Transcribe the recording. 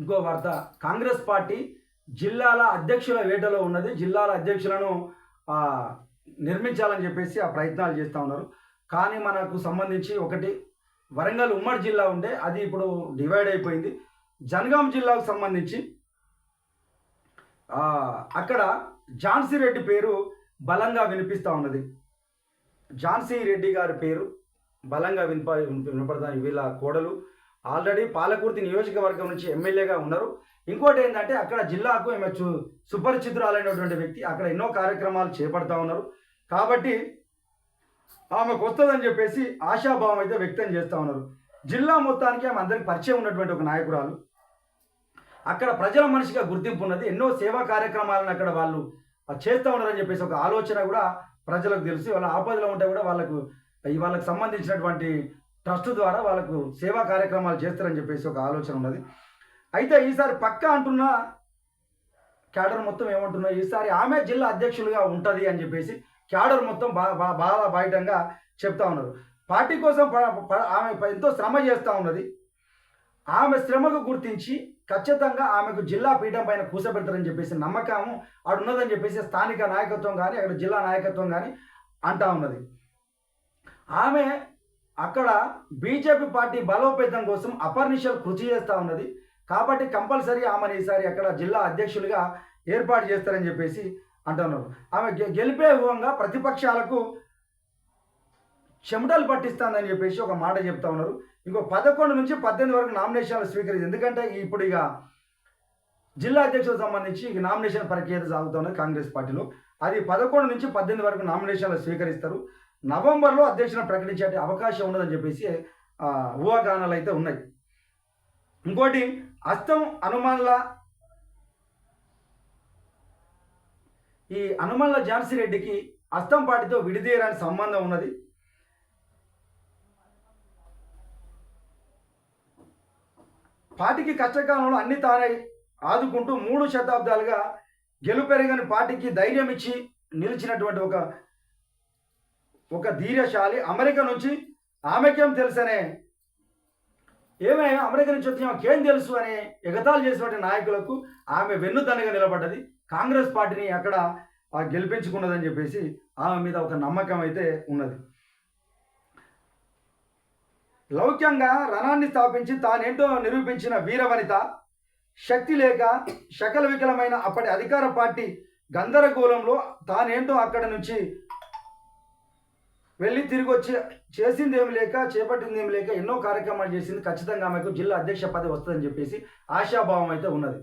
ఇంకో వార్త. కాంగ్రెస్ పార్టీ జిల్లాల అధ్యక్షుల వేటలో ఉన్నది. జిల్లాల అధ్యక్షులను నిర్మించాలని చెప్పేసి ఆ ప్రయత్నాలు చేస్తూ ఉన్నారు. కానీ మనకు సంబంధించి ఒకటి వరంగల్ ఉమ్మడి జిల్లా ఉండే అది ఇప్పుడు డివైడ్ అయిపోయింది. జనగాం జిల్లాకు సంబంధించి అక్కడ ఝాన్సీ రెడ్డి పేరు బలంగా వినిపిస్తూ ఉన్నది. ఝాన్సీ రెడ్డి గారి పేరు బలంగా వినిప వినపడతాను వీళ్ళ కోడలు ఆల్రెడీ పాలకుర్తి నియోజకవర్గం నుంచి ఎమ్మెల్యేగా ఉన్నారు. ఇంకోటి ఏంటంటే అక్కడ జిల్లాకు ఈమె చు సుపరిచితురాలైనటువంటి వ్యక్తి అక్కడ ఎన్నో కార్యక్రమాలు చేపడతా ఉన్నారు. కాబట్టి ఆమెకు వస్తుందని చెప్పేసి ఆశాభావం అయితే వ్యక్తం చేస్తూ ఉన్నారు. జిల్లా మొత్తానికి ఆమె అందరికి పరిచయం ఉన్నటువంటి ఒక నాయకురాలు. అక్కడ ప్రజల మనిషిగా గుర్తింపు ఉన్నది. ఎన్నో సేవా కార్యక్రమాలను అక్కడ వాళ్ళు చేస్తూ ఉన్నారని చెప్పేసి ఒక ఆలోచన కూడా ప్రజలకు తెలుసు. వాళ్ళ ఆపదలో ఉంటే కూడా వాళ్ళకు వాళ్ళకి సంబంధించినటువంటి ట్రస్ట్ ద్వారా వాళ్ళకు సేవా కార్యక్రమాలు చేస్తారని చెప్పేసి ఒక ఆలోచన ఉన్నది. అయితే ఈసారి పక్క అంటున్న క్యాడర్ మొత్తం ఏమంటున్నా ఈసారి ఆమె జిల్లా అధ్యక్షులుగా ఉంటుంది అని చెప్పేసి క్యాడర్ మొత్తం బా బాగా బయటంగా చెప్తా ఉన్నారు. పార్టీ కోసం ఆమె ఎంతో శ్రమ చేస్తూ ఉన్నది. ఆమె శ్రమకు గుర్తించి ఖచ్చితంగా ఆమెకు జిల్లా పీఠం పైన కూసబెడతారని చెప్పేసి నమ్మకము ఆడు ఉన్నదని చెప్పేసి స్థానిక నాయకత్వం కానీ అక్కడ జిల్లా నాయకత్వం కానీ అంటా ఉన్నది. ఆమె అక్కడ బీజేపీ పార్టీ బలోపేతం కోసం అపర్నిషల్ కృషి చేస్తూ ఉన్నది. కాబట్టి కంపల్సరీ ఆమెను ఈసారి అక్కడ జిల్లా అధ్యక్షులుగా ఏర్పాటు చేస్తారని చెప్పేసి అంటున్నారు. ఆమె గె- గెలిపే విధంగా ప్రతిపక్షాలకు చెమటలు పట్టిస్తానని చెప్పేసి ఒక మాట చెప్తా ఉన్నారు. ఇంకో పదకొండు నుంచి పద్దెనిమిది వరకు నామినేషన్లు స్వీకరించి ఎందుకంటే ఇప్పుడు ఇక జిల్లా అధ్యక్షులకు సంబంధించి ఇక నామినేషన్ ప్రక్రియ సాగుతున్నది కాంగ్రెస్ పార్టీలో. అది పదకొండు నుంచి పద్దెనిమిది వరకు నామినేషన్లు స్వీకరిస్తారు. నవంబర్లో అధ్యక్షులను ప్రకటించే అవకాశం ఉన్నదని చెప్పేసి ఊహాగానాలు అయితే ఉన్నాయి. ఇంకోటి అస్తం హనుమాన్ల ఈ హనుమాన్ల ఝాన్సీ రెడ్డికి అస్తం పార్టీతో విడిదీయరాని సంబంధం ఉన్నది. పార్టీకి కష్టకాలంలో అన్ని తానై ఆదుకుంటూ మూడు శతాబ్దాలుగా గెలుపెరగని పార్టీకి ధైర్యం ఇచ్చి నిలిచినటువంటి ఒక ఒక ధీరశాలి అమెరికా నుంచి ఆమెకేం తెలుసనే. ఏమైనా అమెరికా నుంచి వచ్చిన ఆమెకేం తెలుసు అని ఎగతాలు చేసినటువంటి నాయకులకు ఆమె వెన్నుదన్నగా నిలబడ్డది. కాంగ్రెస్ పార్టీని అక్కడ గెలిపించుకున్నదని చెప్పేసి ఆమె మీద ఒక నమ్మకం అయితే ఉన్నది. లౌక్యంగా రణాన్ని స్థాపించి తానేంటో నిరూపించిన వీరవనిత శక్తి లేక శకల వికలమైన అప్పటి అధికార పార్టీ గందరగోళంలో తానేంటో అక్కడ నుంచి వెళ్ళి తిరిగి వచ్చి చేసింది ఏమి లేక చేపట్టింది ఏమి లేక ఎన్నో కార్యక్రమాలు చేసింది ఖచ్చితంగా ఆమెకు జిల్లా అధ్యక్ష పదవి వస్తుందని చెప్పేసి ఆశాభావం అయితే ఉన్నది.